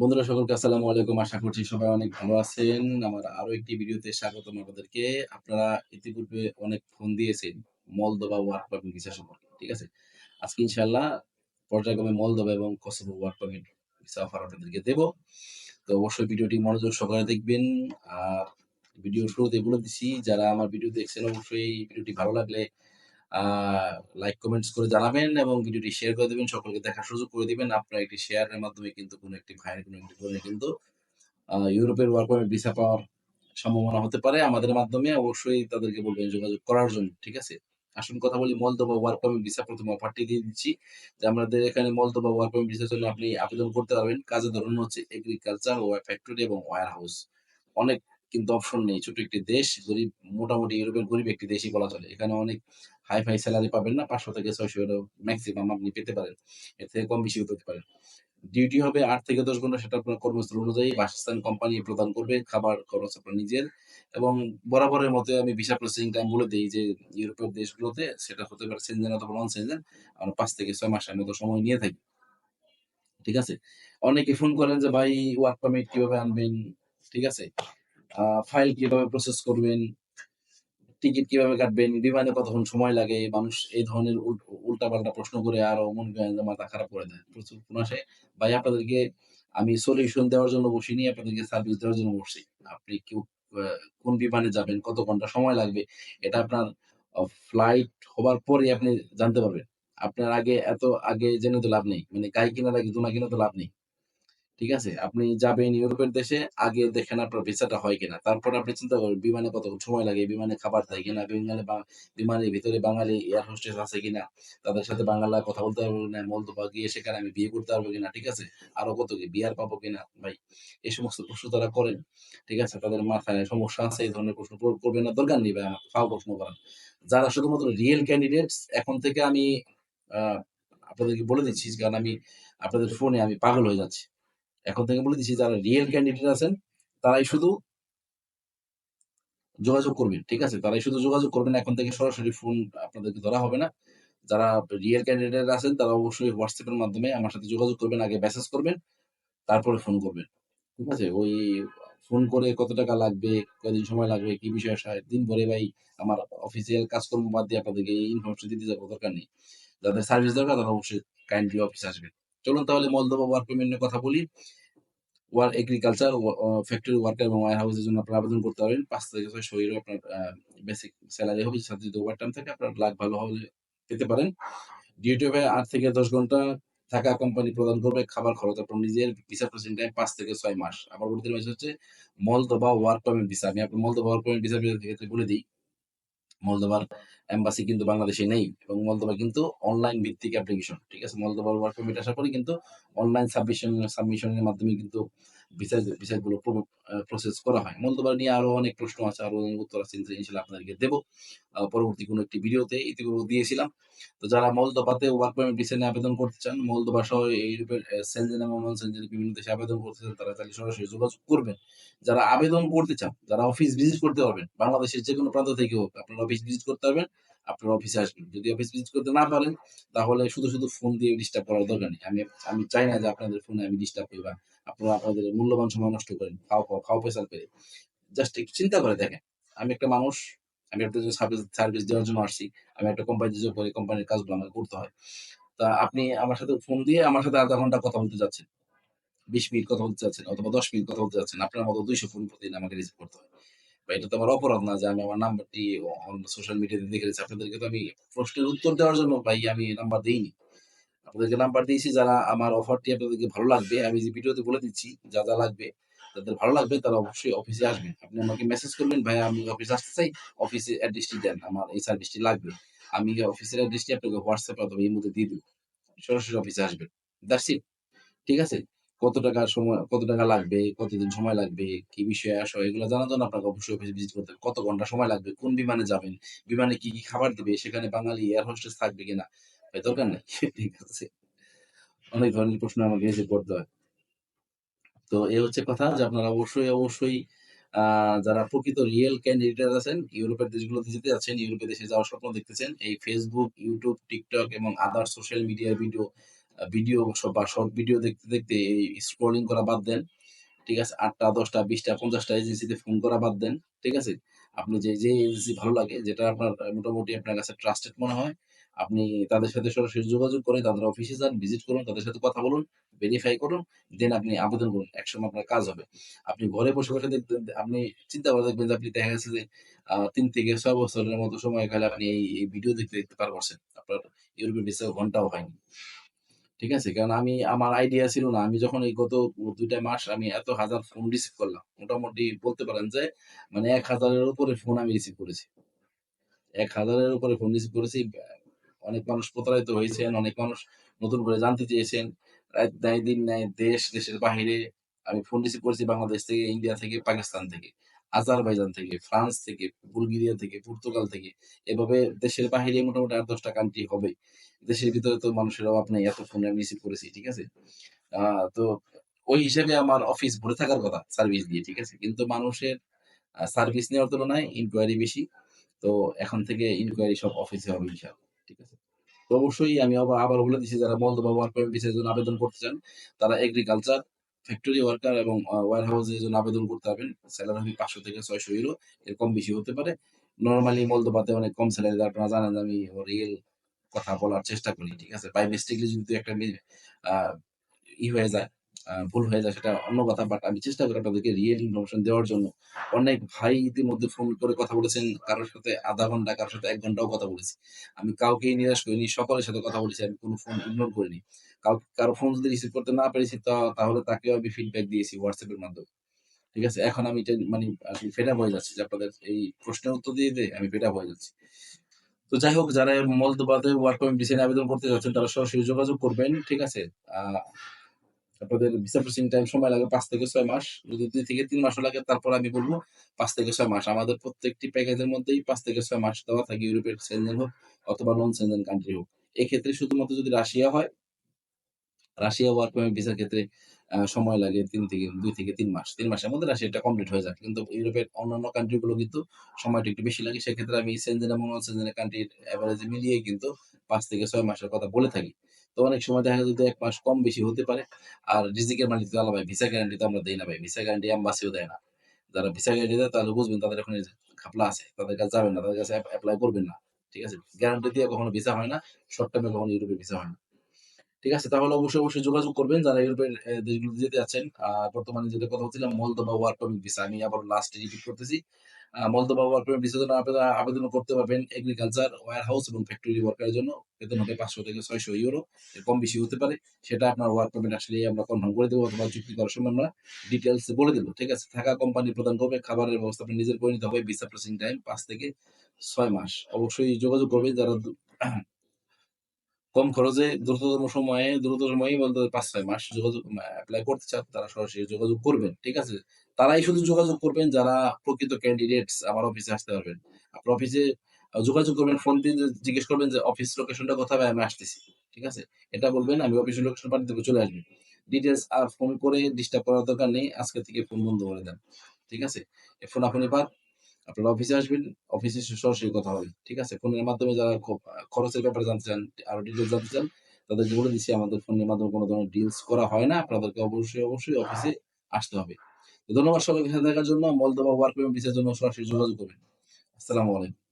বন্ধুরা, সকলকে আসসালামু আলাইকুম। আশা করছি সবাই অনেক ভালো আছেন। আমার আরও একটি ভিডিওতে স্বাগতম আপনাদেরকে। আপনারা ইতিপূর্বে অনেক ফোন দিয়েছেন মলদোবা ওয়ার্ক পারমিট ভিসা সম্পর্কে, ঠিক আছে? আজকে ইনশাআল্লাহ পর্যায়ক্রমে মলদোবা এবং Kosovo work permit visa offer আপনাদেরকে দেব। তো অবশ্যই ভিডিওটি মনোযোগ সহকারে দেখবেন। আর ভিডিও শুরুতে বলে দিছি যারা আমার ভিডিও দেখছেন, অবশ্যই ভিডিওটি ভালো লাগলে লাইক কমেন্টস করে জানাবেন এবং ভিডিওটি শেয়ার করে দেবেন। সকলকে দেখার সুযোগ করে দিবেন। আপনার একটি শেয়ারের মাধ্যমে কিন্তু কোনো একটি ভাইয়ের, কোনো একটি বোনের কিন্তু ইউরোপের ওয়ার্ক পারমিট ভিসা পাওয়ার সম্ভাবনা হতে পারে। আমাদের মাধ্যমে অবশ্যই তাদেরকে বলবেন যোগাযোগ করার জন্য, ঠিক আছে? আসুন কথা বলি মলদোবা ওয়ার্ক পারমিট ভিসা প্রথম অফারটি দিয়ে দিচ্ছি। যে আমাদের এখানে মলদোবা ওয়ার্ক পারমিট ভিসার জন্য আপনি আবেদন করতে পারবেন। কাজের ধরন হচ্ছে এগ্রিকালচার ও ফ্যাক্টরি এবং ওয়্যার হাউস অনেক কিন্তু অপশন নেই। ছোট একটি দেশ, গরিব, মোটামুটি ইউরোপের গরিব একটি দেশই বলা চলে। এখানে অনেক হাই ফাই স্যালারি পাবেন না, পাঁচশো থেকে ছয়শো ইউরো ম্যাক্সিমাম আপনি পেতে পারেন। এর থেকে কম বেশিও পেতে পারেন। ডিউটি হবে আট থেকে দশ ঘণ্টা, সেটা আপনার কর্মস্থল অনুযায়ী বাসস্থান কোম্পানি প্রদান করবে, খাবার খরচ আপনার নিজের। এবং বরাবরের মতো আমি ভিসা প্রসেসিং টাইম বলে দিই যে, ইউরোপের দেশগুলোতে সেটা হতে পারে সেনজেন অথবা নন সেনজেন আমরা পাঁচ থেকে ছয় মাসের মতো সময় নিয়ে থাকি। ঠিক আছে? অনেকে ফোন করেন যে, ভাই ওয়ার্ক পারমিট কীভাবে আনবেন? ঠিক আছে? ফাইল কীভাবে প্রসেস করবেন টিকিট কীভাবে কাটবেন, বিমানে কতক্ষণ সময় লাগে, মানুষ এই ধরনের উল্টা পাল্টা প্রশ্ন করে আরও মন মাথা খারাপ করে দেয়। প্রচুর ফোন আসে। ভাই, আপনাদেরকে আমি সলিউশন দেওয়ার জন্য বসিনি আপনাদেরকে সার্ভিস দেওয়ার জন্য বসছি আপনি কেউ কোন বিমানে যাবেন, কত ঘণ্টা সময় লাগবে, এটা আপনার ফ্লাইট হবার পরে আপনি জানতে পারবেন। আপনার আগে এত, আগে জেনে তো লাভ নেই। মানে গাই কেনার আগে দুনা কিনে তো লাভ নেই। ঠিক আছে? আপনি যাবেন ইউরোপের দেশে আগে দেখেন আপনার ভিসাটা হয় কিনা। তারপর আপনি চিন্তা করবেন বিমানে কত সময় লাগে? বিমানে খাবার দেয় কিনা? বিমানে বিমানের ভিতরে বাঙালি এয়ার হোস্টেস আছে কিনা? তাদের সাথে বাংলা কথা বলতে পারব কিনা? মলদোবা গিয়ে সেখানে আমি বিয়ে করতে পারব কিনা? ঠিক আছে? আরও কত কি? বিয়ার পাবো কিনা? ভাই এই সমস্ত প্রশ্ন তারা করেন। ঠিক আছে? তাদের মাথায় সমস্যা আছে এই ধরনের প্রশ্ন কর- করবেন না। দরকার নেই ভাই প্রশ্ন করেন যারা শুধুমাত্র রিয়েল ক্যান্ডিডেটস এখন থেকে আমি আহ, আপনাদেরকে বলে দিচ্ছি কারণ আমি আপনাদের ফোনে আমি পাগল হয়ে যাচ্ছি। এখন থেকে বলে দিচ্ছি, যারা রিয়েল ক্যান্ডিডেট আছেন, তারাই শুধু যোগাযোগ করবেন, ঠিক আছে? তারাই শুধু যোগাযোগ করবেন, এখন থেকে সরাসরি ফোন আপনাদেরকে ধরা হবে না। যারা রিয়েল ক্যান্ডিডেট আছেন, তারা অবশ্যই হোয়াটসঅ্যাপের মাধ্যমে আমার সাথে যোগাযোগ করবেন, আগে মেসেজ করবেন, তারপরে ফোন করবেন, ঠিক আছে? ওই ফোন করে কত টাকা লাগবে কদিন সময় লাগবে, কি বিষয় দিন ভরে ভাই আমার অফিসিয়াল কাজকর্ম বাদ দিয়ে আপনাদেরকে এই ইনফরমেশন দিতে যাব দরকার নেই। যাদের সার্ভিস দরকার, তারা অবশ্যই কাইন্ডলি অফিস আসবেন। চলুন তাহলে মলদোবা ওয়ার্ক পেমেন্ট নিয়ে কথা বলি। ওয়ার এগ্রিকালচার ফ্যাক্টরি ওয়ার্কার এবং ওয়ার হাউসের জন্য আপনারা আবেদন করতে পারবেন। পাঁচ থেকে ছয় শরীরে আপনার বেসিক স্যালারি হবে, সাথে যদি ওভার টাইম থাকে, আপনার লাখ ভালো হলে পেতে পারেন। ডিউটি হবে আট থেকে দশ ঘণ্টা, থাকা কোম্পানি প্রদান করবে, খাবার খরচ আপনার নিজের ভিসা প্রসেসিং টাইম পাঁচ থেকে ছয় মাস। আবার বলতে হচ্ছে মলদোবা ওয়ার্ক পারমিট ভিসা আমি আপনার মলদোবা ওয়ার্ক পারমিট ভিসা বলে দিই। মলদোবার এম্বাসি কিন্তু বাংলাদেশে নেই এবং মলদোবা কিন্তু অনলাইন ভিত্তিক অ্যাপ্লিকেশন ঠিক আছে? মলদোবার ওয়ার্ক পারমিট আসার পরে কিন্তু অনলাইন সাবমিশন সাবমিশনের মাধ্যমে কিন্তু ভিসাগুলো প্রসেস করা হয়। মলদোবার নিয়ে আরও অনেক প্রশ্ন আছে, আরও অনেক উত্তর আছে ইনশাল্লাহ আপনাদেরকে দেবো। পরবর্তী কোনো একটি ভিডিওতে ইতিপূর্বে দিয়েছিলাম। তো যারা মলদোবাতে ওয়ার্ক পারমিট ভিসা নিয়ে আবেদন করতে চান মলদোবা সহ ইউরোপের সেনজেন এবং নন সেনজেন বিভিন্ন দেশে আবেদন করতে চান, তারা তাহলে সরাসরি যোগাযোগ করবেন। যারা আবেদন করতে চান, যারা অফিস ভিজিট করতে পারবেন, বাংলাদেশের যে কোনো প্রান্ত থেকে হোক, আপনারা অফিস ভিজিট করতে পারবেন। আপনার অফিসে আসবেন। যদি অফিস ভিজিট করতে না পারেন, তাহলে শুধু শুধু ফোন দিয়ে ডিস্টার্ব করার দরকার নেই। আমি আমি চাই না যে আপনাদের ফোনে আমি ডিস্টার্ব করি বা আপনারা আপনাদের মূল্যবান সময় নষ্ট করেন, খাও খাও খাও পয়সা পেরে জাস্ট একটু চিন্তা করে দেখেন। আমি একটা মানুষ, আমি একটা সার্ভিস সার্ভিস দেওয়ার জন্য আসছি। আমি একটা কোম্পানি যোগ করি কোম্পানির কাজগুলো আমাকে করতে হয়। তা আপনি আমার সাথে ফোন দিয়ে আমার সাথে আধা ঘণ্টা কথা বলতে যাচ্ছেন। বিশ মিনিট কথা বলতে চাচ্ছেন অথবা দশ মিনিট কথা বলতে চাচ্ছেন আপনার মতো দুইশো ফোন প্রতিদিন আমাকে রিসিভ করতে হয়। এটা তো আমার অপরাধ না যে আমি আমার নাম্বারটি সোশ্যাল মিডিয়াতে দেখে রেখেছি আপনাদেরকে তো আমি প্রশ্নের উত্তর দেওয়ার জন্য ভাই আমি নাম্বার দিইনি। আপনাদেরকে নাম্বার দিয়েছি যারা আমার অফারটি আপনাদেরকে ভালো লাগবে। আমি যে ভিডিওতে বলে দিচ্ছি, যা যা লাগবে তাদের ভালো লাগবে তারা অবশ্যই অফিসে আসবেন। আপনি আমাকে মেসেজ করবেন, ভাই আমি অফিসে আসতে চাই অফিসে অ্যাড্রেসটি দেন, আমার এই সার্ভিসটি লাগবে। আমি অফিসের অ্যাড্রেসটি আপনাকে হোয়াটসঅ্যাপে অথবা এই মধ্যে দিয়ে দেবো। সরাসরি অফিসে আসবেন। দ্যাটস ইট ঠিক আছে? কত টাকা সময়, কত টাকা লাগবে, কতদিন সময় লাগবে, কি বিষয়ে আসো, এগুলো জানার জন্য আপনাকে অবশ্যই অফিসে ভিজিট করতে কত ঘণ্টা সময় লাগবে, কোন বিমানে যাবেন, বিমানে কি কি খাবার দিবে, সেখানে বাঙালি এয়ার হোস্টেস থাকবে কিনা দরকার নেই। ঠিক আছে। অনেক ধরনের প্রশ্ন আমাকে রিসিভ করতে হয়। তো এই হচ্ছে কথা যে আপনারা অবশ্যই অবশ্যই যারা প্রকৃত রিয়েল ক্যান্ডিডেট আছেন, ইউরোপের দেশগুলোতে যেতে যাচ্ছেন, ইউরোপের দেশে যাওয়ার স্বপ্ন দেখতেছেন, এই ফেসবুক ইউটিউব টিকটক এবং আদার সোশ্যাল মিডিয়ার ভিডিও ভিডিও বা শর্ট ভিডিও দেখতে, দেখতে এই স্ক্রলিং করা বাদ দেন। ঠিক আছে? ৮ টা, ১০ টা, ২০ টা, ৫০ টা এজেন্সিতে ফোন করা বাদ দেন। ঠিক আছে? আপনি যে, যে এজেন্সি ভালো লাগে যেটা আপনার মোটামুটি আপনার কাছে ট্রাস্টেড মনে হয়, আপনি তাদের সাথে সরাসরি যোগাযোগ করে তাদের অফিসে যান, ভিজিট করুন, তাদের সাথে কথা বলুন, ভেরিফাই করুন, দেন আপনি আবেদন করুন। একসময় আপনার কাজ হবে। আপনি ঘরে বসে, বসে দেখবেন আপনি চিন্তা করে দেখবেন যে আপনি দেখা গেছে যে ৩ থেকে ছয় বছরের মতো সময় সময়কালে আপনি এই, এই ভিডিও দেখতে, দেখতে পার করছেন। আপনার ইউরোপের ভিসা ঘন্টাও হয়নি। ঠিক আছে? কারণ আমি আমার আইডিয়া ছিল না। আমি যখন এই গত ২ টা মাস আমি এত হাজার ফোন রিসিভ করলাম। মোটামুটি বলতে পারেন যে মানে ১০০০ এর উপরে ফোন আমি রিসিভ করেছি। ১০০০ এর উপরে ফোন রিসিভ করেছি। অনেক মানুষ প্রতারিত হয়েছেন, অনেক মানুষ নতুন করে জানতে চেয়েছেন। নাই, দিন নাই, দেশ, দেশের বাহিরে আমি ফোন রিসিভ করেছি বাংলাদেশ থেকে, ইন্ডিয়া থেকে, পাকিস্তান থেকে, আজারবাইজান থেকে, ফ্রান্স থেকে, বুলগেরিয়া থেকে, পর্তুগাল থেকে। এভাবে দেশের বাহিরে মোটামুটি ৮-১০ কান্ট্রি হবে। দেশের ভিতরে তো মানুষের অভাব নাই। এত ফোন আমি রিসিভ করেছি। ঠিক আছে? তো ওই হিসেবে আমার অফিস ভরে থাকার কথা সার্ভিস দিয়ে। ঠিক আছে? কিন্তু মানুষের সার্ভিস নেওয়ার তুলনায় ইনকোয়ারি বেশি। তো এখন থেকে ইনকোয়ারি সব অফিসে হবে ইনশাআল্লাহ। ঠিক আছে? তো অবশ্যই আমি আবা আবার বলে দিচ্ছি যারা মলদোভা ওয়ার্ক পারমিট ভিসার জন্য আবেদন করতে চান, তারা এগ্রিকালচার, ফ্যাক্টরি ওয়ার্কার এবং ওয়ার ওয়্যার হাউস এর জন্য আবেদন করতে পারবেন। স্যালারি হবে ৫০০ থেকে ৬০০ ইউরো। এর কম বেশি হতে পারে। নরমালি মলদোভাতে অনেক কম দেয়। আপনারা জানেন আমি রিয়েল কথা বলার চেষ্টা করি। ঠিক আছে? বাই মিস্টেকলি যদি ২ ১ টা ই হয়ে যায়, ভুল হয়ে যায় সেটা অন্য কথা। বাট আমি চেষ্টা করি আপনাদেরকে রিয়েল ইনফরমেশন দেওয়ার জন্য। অনেক ভাই ইতিমধ্যে ফোন করে কথা বলেছেন। কারোর সাথে আধা ঘণ্টা, কারও সাথে এক ঘন্টাও কথা বলেছি। আমি কাউকেই নিরাশ করিনি। সকলের সাথে কথা বলেছি। আমি কোনো ফোন ইগনোর করিনি। কাউ কারও ফোন যদি রিসিভ করতে না পেরেছি তাহলে তাকেও আমি ফিডব্যাক দিয়েছি হোয়াটসঅ্যাপের মাধ্যমে। ঠিক আছে? এখন আমি মানি ফেড আপ হয়ে যাচ্ছি যে আপনাদের এই প্রশ্নের উত্তর দিয়ে, দিয়ে আমি আপ হয়ে যাচ্ছি। তো যাই হোক, যারা মলদোভাতে ওয়ার্ক পারমিট ভিসা আবেদন করতে যাচ্ছেন, তারা সরাসরি যোগাযোগ করবেন। ঠিক আছে? আপনাদের ভিসা প্রসেসিং টাইম সময় লাগে পাঁচ থেকে ছয় মাস। যদি দুই থেকে তিন মাসও লাগে, তারপর আমি বলব ৫ থেকে ছয় মাস। আমাদের প্রত্যেকটি প্যাকেজের মধ্যেই পাঁচ থেকে ছয় মাস দেওয়া থাকে, ইউরোপের সেনজেন হোক অথবা নন সেনজেন কান্ট্রি হোক। এক্ষেত্রে শুধুমাত্র যদি রাশিয়া হয়, রাশিয়া ওয়ার্ক পারমিট ভিসার ক্ষেত্রে সময় লাগে তিন থেকে, দুই থেকে তিন মাস। ৩ মাসের মধ্যে রাশিয়াটা কমপ্লিট হয়ে যায়। কিন্তু ইউরোপের অন্যান্য কান্ট্রি গুলো কিন্তু সময়টা একটু বেশি লাগে। সেক্ষেত্রে আমি সেনজেন এবং নন সেনজেন কান্ট্রির এভারেজ মিলিয়ে কিন্তু ৫ থেকে ৬ মাসের কথা বলে থাকি। তো অনেক সময় দেখা যায় ১ মাস কম বেশি হতে পারে। আর রিজিকের মালিক তো ভাই। ভিসা গ্যারান্টি তো আমরা দেই না ভাই। ভিসা গ্যারান্টি এম্বাসিও দেয় না। যারা ভিসা গ্যারান্টি দেয় তাহলে বুঝবেন তাদের এখন ঘাপলা আছে। তাদের কাছে যাবেন না। তাদের কাছে অ্যাপ্লাই করবেন না। ঠিক আছে? গ্যারান্টি দিয়ে কখনো ভিসা হয় না। শর্ট টার্মে কখনো ইউরোপের ভিসা হয় না। ঠিক আছে? তাহলে অবশ্যই, অবশ্যই যোগাযোগ করবেন যারা ইউরোপের এ দেশগুলোতে যেতে যাচ্ছেন। আ বর্তমানে যেটা কথা বলছিলাম মলদোভা ওয়ার্ক পারমিট ভিসা। আমি আবার লাস্টে রিপিট করতেছি। আ মলদোভা ওয়ার্ক পারমিট ভিসার জন্য আপনারা আবেদন করতে পারবেন এগ্রিকালচার, ওয়্যার হাউস এবং ফ্যাক্টরি ওয়ার্কারের জন্য। বেতন হবে ৫০০ থেকে ৬০০ ইউরো। এর কম বেশি হতে পারে। সেটা আপনার ওয়ার্ক পারমিট আসলেই আমরা কনফার্ম করে দেবো অথবা চুক্তি করার সময় আমরা ডিটেইলস এ বলে দেব। ঠিক আছে? থাকা কোম্পানি প্রদান করবে। খাবারের ব্যবস্থা আপনি নিজের করে নিতে হবে। ভিসা প্রসেসিং টাইম পাঁচ থেকে ছয় মাস। অবশ্যই যোগাযোগ করবেন যারা কম খরচে দ্রুততম সময়ে দ্রুত সময়েই বলতে ৫-৬ মাস যোগাযোগ অ্যাপ্লাই করতে চান, তারা সরাসরি যোগাযোগ করবেন। ঠিক আছে? তারাই শুধু যোগাযোগ করবেন, যারা প্রকৃত ক্যান্ডিডেটস আমার অফিসে আসতে পারবেন। আপনার অফিসে যোগাযোগ করবেন ফোন দিয়ে জিজ্ঞেস করবেন যে অফিস লোকেশনটা কোথায় আমি আসতেছি। ঠিক আছে? এটা বলবেন, আমি অফিসের লোকেশন পাঠিয়ে দেব, চলে আসবেন। ডিটেইলস আর ফোন করে ডিস্টার্ব করার দরকার নেই। আজকে থেকে ফোন বন্ধ করে দেন। ঠিক আছে? ফোন আপনি বাদ। আপনারা অফিসে আসবেন। অফিসে সরাসরি কথা হবে। ঠিক আছে? ফোনের মাধ্যমে যারা খরচের ব্যাপারে জানতে চান, আরও ডিটেলস জানতে চান তাদেরকে বলে দিচ্ছি আমাদের ফোনের মাধ্যমে কোনো ধরনের ডিলস করা হয় না। আপনাদেরকে অবশ্যই, অবশ্যই অফিসে আসতে হবে। ধন্যবাদ সবাইকে থাকার জন্য। মলদবা ওয়ার্ক পারমিট ভিসার জন্য সরাসরি যোগাযোগ করবেন। আসসালামু আলাইকুম।